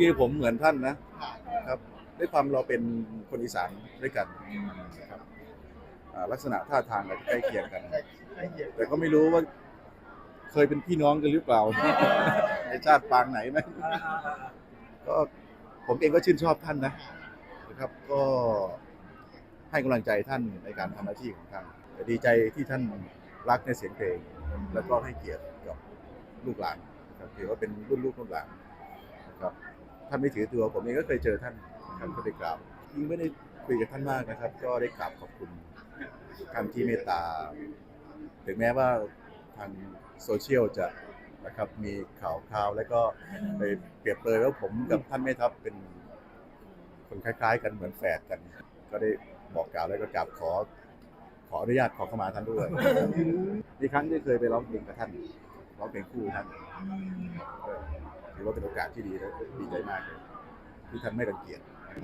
ริงๆผมเหมือนท่านนะค่ะครับด้วยความเราเป็นคนอีสานด้วยกันนะครับอ่าลักษณะท่าทางอาจจะใกล้เคียงกันใกล้ใกล้เคียงแต่ก็ไม่รู้ว่า เคยเป็นพี่น้องกันหรือเปล่าในชาติปางไหนไหมก็ผมเองก็ชื่นชอบท่านนะนะครับ ก็ให้กำลังใจท่านในการทำหน้าที่ของท่านแต่ดีใจที่ท่านรักในเสียงเพลง แล้วก็ให้เกียรติกับลูกหลานนะครับถือว่าเป็นรุ่นลูกรุ่นหลานนะครับ ท่านไม่ถือตัวผมเองก็เคยเจอท่านนะครับก็ได้กราบยิ่งไม่ได้คุยกับท่านมากนะครับ ก็ได้กราบขอบคุณท่านที่เมตตา ถึงแม้ว่าทางโซเชียลจะนะครับมีข่าวคราวแล้วก็ไปเปรียบเปรยว่าผมกับท่านแม่ทัพเป็นคนคล้าย ๆ กันเหมือนแฝดกัน ก็ได้บอกกล่าวแล้วก็กราบขอ ขออนุญาตขอเข้ามาท่านด้วยมีครั้งที่เคยไปร้องเพลงกับท่านร้องเพลงคู่ท่านก็ ถือว่าเป็นโอกาสที่ดีและดีใจมากเลยที่ท่านไม่รังเกียจ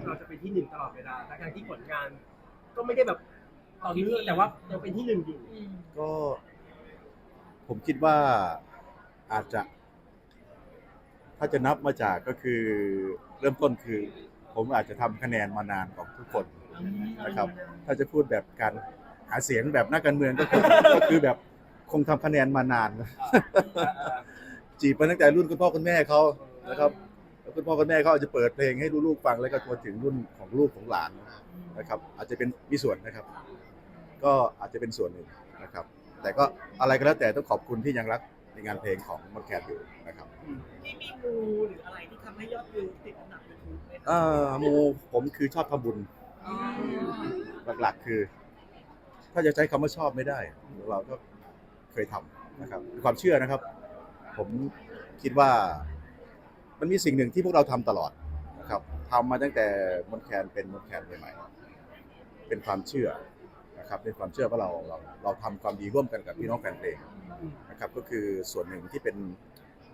เราจะเป็นที่หนึ่งตลอดเวลาทั้งๆที่ผลงาน ก็ไม่ได้แบบต่อเนื่องแต่ว่ายังเป็นที่หนึ่งอยู่ก็ ผมคิดว่าอาจจะ ถ้าจะนับมาจากก็คือ เริ่มต้นคือ ผมอาจจะทำคะแนนมานานกว่าทุกคนนะครับ ถ้าจะพูดแบบการหาเสียงแบบนักการเมืองก็คงก็คือแบบคงทำคะแนนมานาน จีบมาตั้งแต่รุ่นคุณพ่อคุณแม่เขานะครับแล้วคุณพ่อคุณแม่เขาอาจจะเปิดเพลงให้ลูกๆฟังแล้วก็มาถึงรุ่นของลูกของหลานนะครับ อาจจะเป็นมีส่วนนะครับ ก็อาจจะเป็นส่วนหนึ่งนะครับ แต่ก็อะไรก็แล้วแต่ต้องขอบคุณที่ยังรักในงานเพลงของมอนแคนอยู่นะครับที่มีมูหรืออะไรที่ทำให้ยอดวิวติดอันดับยูทูบไหมเอ่อโมผมคือชอบทำบุญ หลักๆคือ ถ้าจะใช้คำว่าชอบไม่ได้ เราก็เคยทำนะครับเป็นความเชื่อนะครับ ผมคิดว่ามันมีสิ่งหนึ่งที่พวกเราทำตลอดนะครับทำมาตั้งแต่มอนแคนเป็นมอนแคนใหม่ๆเป็นความเชื่อนะครับเป็นความเชื่อว่าเราเราเราทำความดีร่วมกันกับพี่น้องแฟนเพลงนะครับ ก็คือส่วนหนึ่งที่เป็น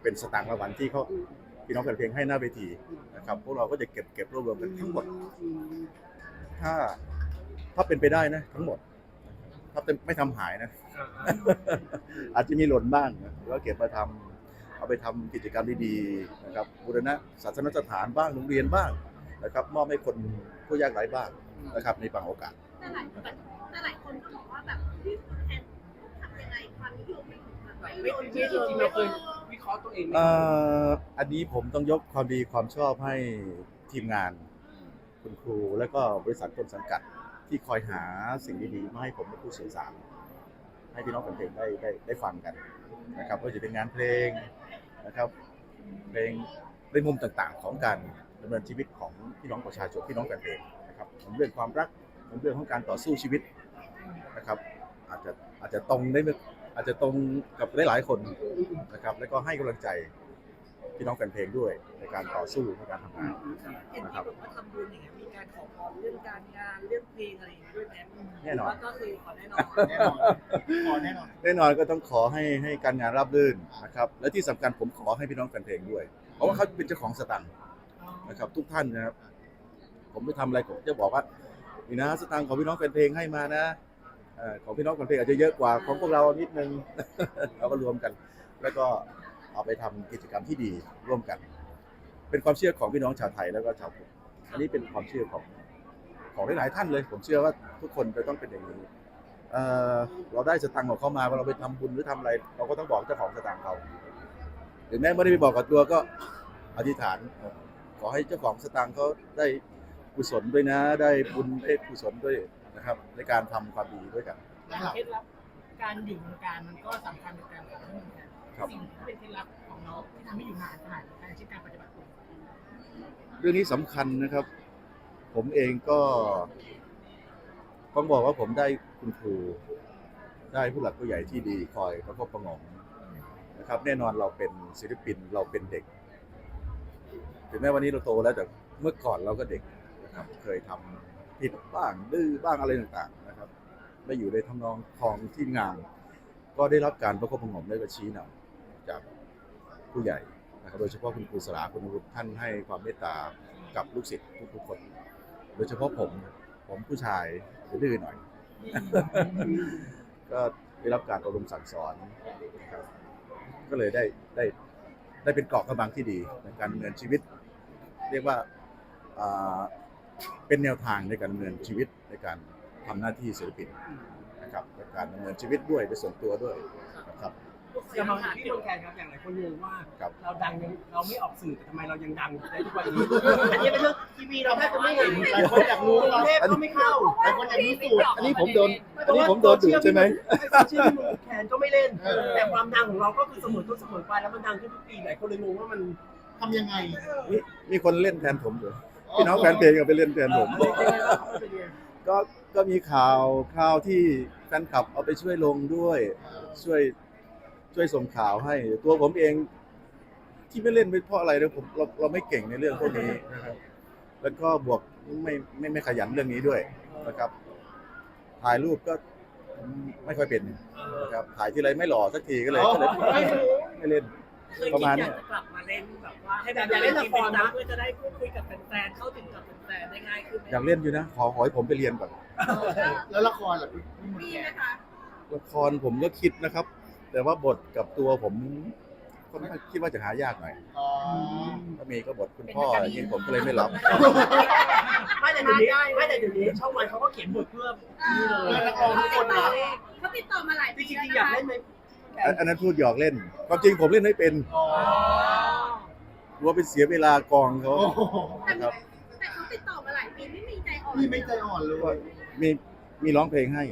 เป็นสตางค์รางวัลที่เขาพี่น้องแฟนเพลงให้หน้าเวทีนะครับ พวกเราก็จะเก็บเก็บรวบรวมกันทั้งหมด ถ้าถ้าเป็นไปได้นะ ทั้งหมด ถ้าเป็นไม่ทำหายนะ อาจจะมีหล่นบ้างนะหรือว่าเก็บมาทำ เอาไปทำกิจกรรมดีๆนะครับบูรณะศาสนสถานบ้างโรงเรียนบ้างนะครับ มอบให้คนผู้ยากไร้บ้างนะครับ ในบางโอกาสแต่หลายแต่แต่หลายคนก็บอกว่าแบบพี่แทนทำยังไงความนิยมมันถึงแบบไม่ไม่ไม่โดนจเยริงอะจริงๆเราเคยวิเคราะห์ตัวเองไหมเอ่ออันนี้ผมต้องยกความดีความชอบให้ทีมงานคุณครูแล้วก็บริษัทต้นสังกัดที่คอยหาสิ่งดีๆมาให้ผมเป็นผู้สื่อสารให้พี่น้องแฟนเพลงได้ได้ได้ฟังกันนะครับก็จะเป็นงานเพลง นะครับเพลงในมุมต่างๆ ของการดำเนินชีวิตของพี่น้องประชาชนพี่น้องแฟนเพลงนะครับทั้งเรื่องความรักทั้งเรื่องของการต่อสู้ชีวิตนะครับอาจจะอาจจะตรงได้อาจจะตรงกับหลายๆคนนะครับ แล้วก็ให้กำลังใจพี่น้องแฟนเพลงด้วยในการต่อสู้ในการทำงานนที่บอกว่าทำบุ ญอย่างเงี้ยมีการขอพรเรื่องการงานเรื่องเพลงอะไรอย่างเงี้ยด้วยไหมแน่นอน ว่าก็คือขอแน่นอนแน่นอนขอแน่นอน แน่นอนก็ต้องขอให้ให้การงานราบรื่นนะครับ และที่สำคัญผมขอให้พี่น้องแฟนเพลงด้วย เพราะว่าเขาเป็นเจ้าของสตังค์นะครับทุกท่านนะครับ ผมไม่ทำอะไรผมจะบอกว่านี่นะสตังค์ของพี่น้องแฟนเพลงให้มานะเอ่อของพี่น้องแฟนเพลงอาจจะเยอะกว่าของพวกเรานิดนึง เราก็รวมกัน แล้วก็เอาไปทำกิจกรรมที่ดีร่วมกัน เป็นความเชื่อของพี่น้องชาวไทยแล้วก็ชาวพุทธ อันนี้เป็นความเชื่อของของหลายๆท่านเลย ผมเชื่อว่าทุกคนจะต้องเป็นอย่างนี้เอ่อเราได้สตังค์ของเขามาว่าเราไปทำบุญหรือทำอะไร เราก็ต้องบอกเจ้าของสตังค์เขาถึงแม้ไม่ได้ไปบอกกับตัวก็อธิษฐาน ขอให้เจ้าของสตังค์เขาได้กุศลด้วยนะ ได้บุญได้กุศลด้วยนะครับ ในการทำความดีด้วยกันเคล็ดลับการอยู่วงการมันก็สำคัญในการทำให้มันแทนครับสิ่งที่เป็นเคล็ดลับของน้องที่ทำให้อยู่นานขนาดนี้ในชีวิตการปฏิบัติตัว เรื่องนี้สำคัญนะครับ ผมเองก็ต้องบอกว่าผมได้คุณครู ได้ผู้หลักผู้ใหญ่ที่ดีคอยประคบประงมนะครับ แน่นอนเราเป็นศิลปินเราเป็นเด็ก ถึงแม้วันนี้เราโตแล้วแต่เมื่อก่อนเราก็เด็กนะครับ เคยทำผิดบ้างดื้อบ้างอะไรต่างๆนะครับไม่อยู่ในทำนองทองที่งามก็ได้รับการประคบประงมและก็ชี้นำจากผู้ใหญ่ นะครับโดยเฉพาะคุณครูสลาคุณวุฒิท่านให้ความเมตตากับลูกศิษย์ทุกๆคน โดยเฉพาะผมผมผู้ชายดื้อหน่อย ก็ได้รับการอบรมสั่งสอนครับก็เลยได้ได้ได้เป็นเกาะกำบังที่ดีในการดำเนินชีวิต เรียกว่าเป็นแนวทางในการดำเนินชีวิตในการทำหน้าที่ศิลปินนะครับในการดำเนินชีวิตด้วยเป็นส่วนตัวด้วยนะครับ จะมาที่เมืองแคนครับอย่างหลายคนงงว่าครับเราดังยังเราไม่ออกสื่อแต่ทำไมเรายังดังได้ทุกวันนี้อันนี้เป็นเรื่องทีวีเราแทบจะไม่เห็นหลายคนอยากรู้กรุงเทพก็ไม่เข้าหลายคนอยากรู้สูตรอันนี้ผมโดนอันนี้ผมโดนดุใช่ไหมโซเชียลที่เมืองแคนก็ไม่เล่นเออแต่ความดังของเราก็คือเสมอต้นเสมอปลายแล้วมันดังขึ้นทุกปีหลายคนเลยงงว่ามันทำยังไง มีมีคนเล่นแทนผมอยู่พี่น้องแฟนเพลงก็ไปเล่นแทนผม ก็ก็มีข่าวข่าวที่แฟนคลับเอาไปช่วยลงด้วยช่วย ช่วยส่งข่าวให้ ตัวผมเอง ที่ไม่เล่นไม่เพราะอะไรนะผมเราเราไม่เก่งในเรื่องพวกนี้นะครับ แล้วก็บวกไม่ไม่ไม่ขยันเรื่องนี้ด้วยนะครับ ถ่ายรูปก็ไม่ค่อยเป็นนะครับ ถ่ายที่ไรไม่หล่อสักทีก็เลยก็เลยไม่เล่น เคยประคิมาดณอนี้ยากจะกลับมาเล่นแบบว่าให้อยากเล่นละครนะเพื่อจะได้พูดคุยกับแฟนๆเข้าถึงกับแฟนๆได้ง่ายขึ้นไหมอยากเล่นอยู่นะ ขอขอให้ผมไปเรียนก่อน แล้วละครล่ะพี่มนมีต์แคไหมนคะ ละครผมก็คิดนะครับ แต่ว่าบทกับตัวผมก็คิดว่าจะหายากหน่อยอ๋อถ้ามีก็บทคุณพ่ออย่างนี้ผมก็เลยไม่รับ ไม่แต่เดี๋ยวนี้ไม่แต่เดี๋ยวนี้ช่องวันเขาก็เขียนบทเพื่อนี่เลยเขาติดต่อเขาติดต่อมาหลายจปีริงแล้วๆอยากนะคะเล่นไหมอันอันนั้นพูดหยอกเล่น ความจริงผมเล่นไม่เป็นอ๋อกลัวไปเสียเวลากองเขาโอ้โหแต่ครับแต่เขาติดต่อมาหลายปีไม่มีใจอ่อนพี่ไม่ใจอ่อนเลก็ยมีมีร้องเพลงให้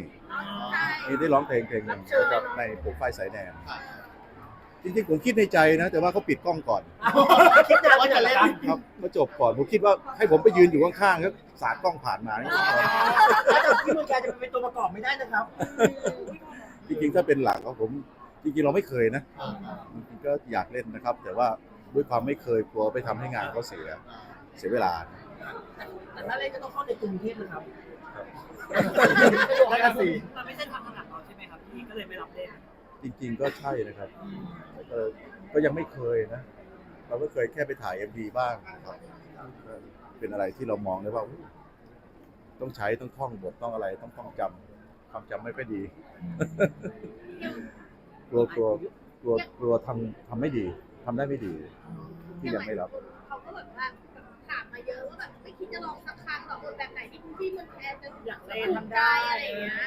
ใช่ มีได้ร้องเพลงเพลงหนึ่งนะครับในปลูกฝ้ายสายแดงค่ะจริงๆผมคิดในใจนะ แต่ว่าเขาปิดกล้องก่อนคิดนานว่าจะเล่นครับเขาจบก่อนผมคิดว่าให้ผมไปยืนอยู่ข้างๆแล้วสาดกล้องผ่านมานี่แต่ที่เมืองแคนจะเป็นตัวประกอบไม่ได้นะครับ จริงๆถ้าเป็นหลักก็ผมจริงๆเราไม่เคยนะอ่าจริงๆก็อยากเล่นนะครับ แต่ว่าด้วยความไม่เคยกลัวไปทำให้งานเขาเสียเสียเวลาแต่ถ้าเล่นก็ต้องเข้าในกรุงเทพนะครับแล้วก็สี่มันไม่ใช่ทำ พี่ก็เลยไม่รับเล่นจริง ๆ ก็ใช่นะครับเออก็ยังไม่เคยนะ เราก็เคยแค่ไปถ่าย MV บ้างนะครับก็เป็นอะไรที่เรามองได้ว่าอุ๊ยต้องใช้ต้องท่องบทต้องอะไร ต้องท่องจำความจำไม่ค่อยดี กลัวกลัวกลัวกลัวทำทำไม่ดีทำได้ไม่ดี ที่ยังไม่รับ เขาก็แบบว่าถามมาเยอะว่าแบบไม่คิดจะลองสักครั้งหรอกแบบไหนที่พี่มันแทนจะอยากเล่นถูกทำใจได้อะไรอย่างเงี้ย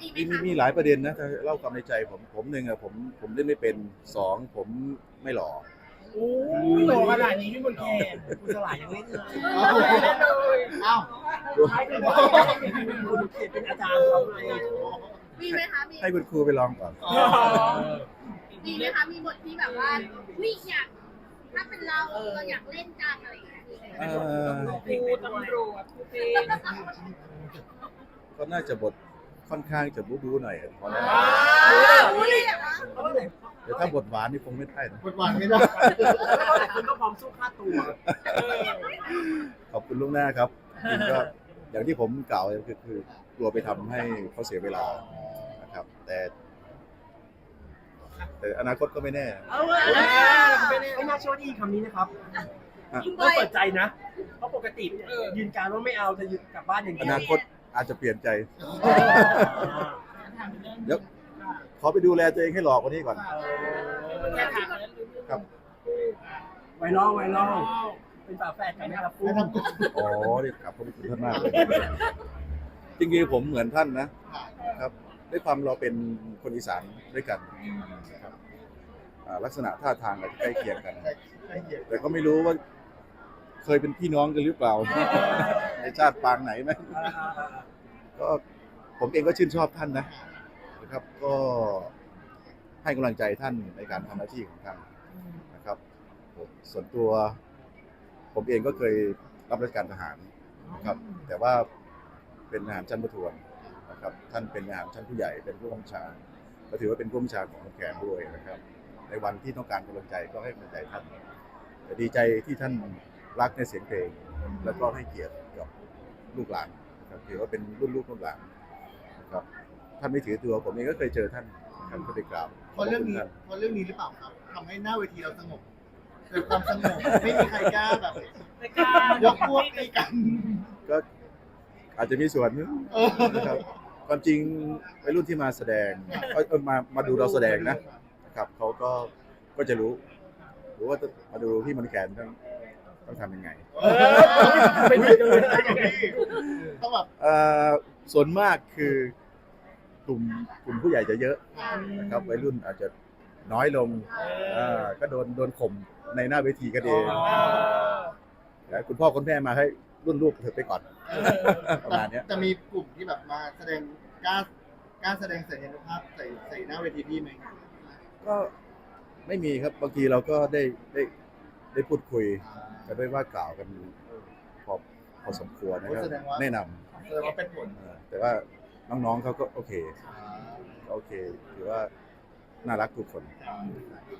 มีไหมมีมีคะมีหลายประเด็นนะถ้าเล่าความในใจผมผมหนึ่งอะผมผมเล่นไม่เป็นสองผมไม่หล่อโอ้ยโหขนาดนี้พี่มนต์แคนคุณสลายยังเล่นเลยอ้าวใช่คือว่าคุณเขียนเป็นอาจารย์เขาไงมีไหมคะมีให้คุณครูไปลองก่อนอ๋อมีไหมคะมีบทที่แบบว่าวิอยากถ้าเป็นเราเราอยากเล่นจังอะไรอย่างเงี้ยมีไหมเอ่อพูดตำรวจพูดเองก็น่าจะบท ค่อนข้างจะบู๊บู๊หน่อยพอแล้วรู้เลยเหรอคะเพราะว่าไหนเดี๋ยวถ้าบทหวานนี่คงไม่ได้นะกดหวานไม่ได้หลายคนก็พร้อมสู้ค่าตัว ขอบคุณล่วงหน้าครับจริงๆก็อย่างที่ผมกล่าวคือคือกลัวไปทำให้เขาเสียเวลานะครับ แต่ แต่อนาคตก็ไม่แน่เอาเว้ยไม่น่าเชื่อว่าได้ยินคำนี้นะครับยิงต้องไปเปิดใจนะ เพราะปกติยืนการว่าไม่เอาจะยืนกลับบ้านอย่างอเดียวนาคต อาจจะเปลี่ยนใจ เดี๋ยวขอไปดูแลตัวเองให้หล่อกว่านี้ก่อนแค่ถามครับ ไวรัลไวรัลเป็นฝาแฝดกันนะครับฟูไม่ต้องกดอ๋อเรียกกลับขอบคุณท่านมากเลยจริงๆผมเหมือนท่านนะ ครับ ด้วยความเราเป็นคนอีสานด้วยกันนะครับอ่าลักษณะท่าทางอาจจะใกล้เคียงกันใครเหยียบแต่ก็ไม่รู้ว่า เคยเป็นพี่น้องกันหรือเปล่า ในชาติปางไหนไหมก็ผมเองก็ชื่นชอบท่านนะนะครับ ก็ให้กำลังใจท่านในการทำหน้าที่ของท่านนะครับผมส่วนตัว ผมเองก็เคยรับราชการทหารนะครับ แต่ว่าเป็นทหารชั้นประทวนนะครับ ท่านเป็นทหารชั้นผู้ใหญ่เป็นผู้บัญชาก็ถือว่าเป็นผู้บัญชาของแขกด้วยนะครับ ในวันที่ต้องการกำลังใจก็ให้กำลังใจท่านแต่ดีใจที่ท่าน รักในเสียงเพลง แล้วก็ให้เกียรติกับลูกหลานนะครับถือว่าเป็นรุ่นลูกรุ่นหลานนะครับท่านไม่ถือตัวผมเองก็เคยเจอท่านนะครับก็ไปกราบเพราะเรื่องนี้ขบคุณท่านเพราะเรื่องนี้หรือเปล่าครับทำให้หน้าเวทีเราสงบเกิดความสงบไม่มีใครกล้าแบบไม่กล้ายกพวกตีกัน ก็อาจจะมีส่วนนึงเออนะครับความจริงวัยรุ่นที่มาแสดงเอ้ยเออมามาดูเราแสดงนะนะ ครับเขาก็ก็จะรู้ รู้ว่าจะมาดูพี่มนต์แคนทั้ง ต้องทำยังไง เป็นไปเลยต้องแบบเอ่อส่วนมากคือกลุ่มกลุ่มผู้ใหญ่จะเยอะนะครับวัยรุ่นอาจจะน้อยลงอ่าก็โดนโดนข่มในหน้าเวทีกันเองแล้วคุณพ่อคุณแม่มาให้รุ่นลูกเถอะไปก่อนประมาณเนี้ยจะมีกลุ่มที่แบบมาแสดงกล้ากล้าแสดงศักยภาพใส่ใส่หน้าเวทีพี่ไหมก็ไม่มีครับบางทีเราก็ได้ได้ได้พูดคุย กันด้วยว่ากล่าวกันพอพอสมควรนะครับแสดงว่าแนะนำแสดงว่าเป็นผลเออแต่ว่าน้องๆเขาก็โอเคก็โอเคถือว่าน่ารักทุกคน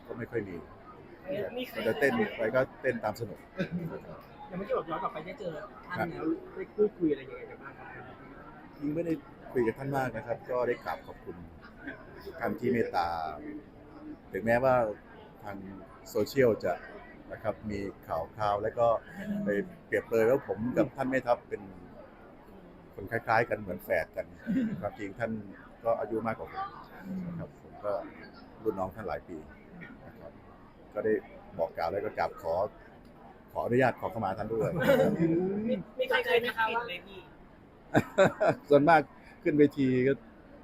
ก็ไม่ค่อยมีมีใครจะเต้นไปก็เต้นตามสนุก ยังไม่ได้บอกย้อนกลับไปได้เจอท่านแล้วได้พูดคุยอะไรยังไงกันบ้างครับยิ่งไม่ได้คุยกับท่านมากนะครับ ก็ได้กราบขอบคุณท่านที่เมตตา ถึงแม้ว่าทางโซเชียลจะ นะครับมีข่าวข่าวแล้วก็ไปเปรียบเลยว่าผมกับท่านแม่ทัพเป็นคนคล้าย ๆ กันเหมือนแฝดกันความจริงท่านก็อายุมากกว่าผมนะครับผมก็รุ่นน้องท่านหลายปีนะครับก็ได้บอกกล่าวแล้วก็กราบขอ ขออนุญาตขอเข้ามาท่านด้วย มีใครเคยนะคะว่าเลยพี่ส่วนมากขึ้นเวทีก็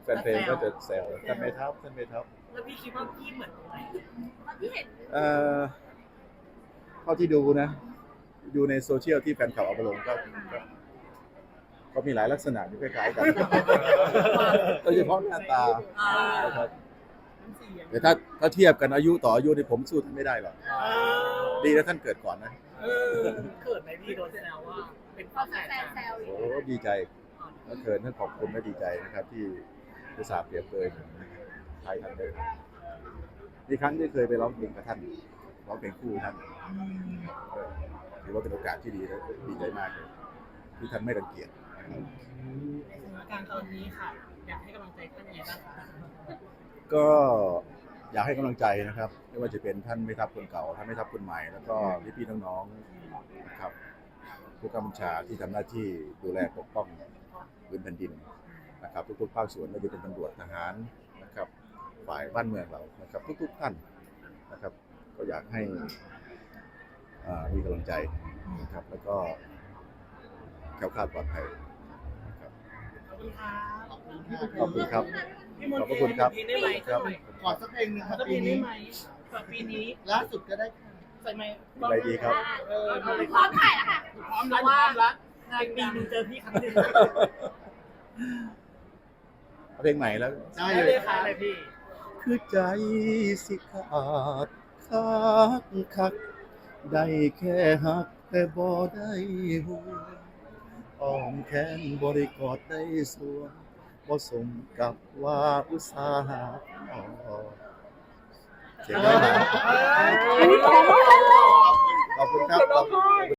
แฟนเพลงก็จะแซวท่านไม่ทับท่านไม่ทับแล้วพี่คิดว่าพี่เหมือนตรงไหนตอนที่เห็นเอ่อ เท่าที่ดูนะ ดูในโซเชียลที่แฟนคลับเอาไปลงก็ก็ก็มีหลายลักษณะที่คล้ายๆกันโดยเฉพาะหน้าตานะครับแต่ถ้าถ้าเทียบกันอายุต่ออายุนี่ผมสู้ท่านไม่ได้หรอกดีนะท่านเกิดก่อนนะเออเกิดไหมพี่โดนแซวว่า เป็นตอนแฟนแซวอยู่โอ้ดีใจแล้วเกินท่านขอบคุณและดีใจนะครับ ที่อุตส่าห์เปรียบเลยผมใครท่านเลยมีครั้งที่เคยไปร้องเพลงกับท่าน ร้องเพลงคู่ท่านเออถือว่าเป็นโอกาสที่ดีและดีใจมากเลยที่ท่านไม่รังเกียจในสถานการณ์ตอนนี้ค่ะ อยากให้กำลังใจท่านยังไงบ้างคะก็อยากให้กำลังใจนะครับไม่ว่าจะเป็นท่านไม่ทัพคนเก่าท่านไม่ทัพคนใหม่ แล้วก็พี่ๆน้องๆนะครับผู้กำกับชาที่ทำหน้าที่ดูแลปกป้องพื้นแผ่นดินนะครับ ทุกๆภาคส่วนไม่ว่าจะเป็นตำรวจทหารนะครับ ฝ่ายบ้านเมืองเรานะครับ ทุกๆท่านนะครับ ก็อยากให้อ่ามีกำลังใจนะครับ แล้วก็แคล้วคลาดปลอดภัยนะครับขอบคุณค่ะขอบคุณครับพี่มนขอบต์พระคุณครับเพลงได้ไหมครับขอสักเพลงหนึ่งครับสักเพลปีงได้นี้ไหมฝากปีนี้ล่าสุดก็ได้ค่ะใส่ไหมอะไรดีครับ เออพร้อมถ่ายแล้วค่ะพร้อมแล้วพร้อมแล้วงานปีนึงเจอพี่ครั้งหนึ่งเอาเพลงใหม่แล้ว ได้ได้เลเลยยค่ะค่ะเลยพี่ คือใจสิขาด คักคักได้แค่หักแต่บ่ได้หัวอ้อมแขนบริกอดได้สวงบ่สมกับว่าอุตสาหะเจ๋งมากขอบคุณครับ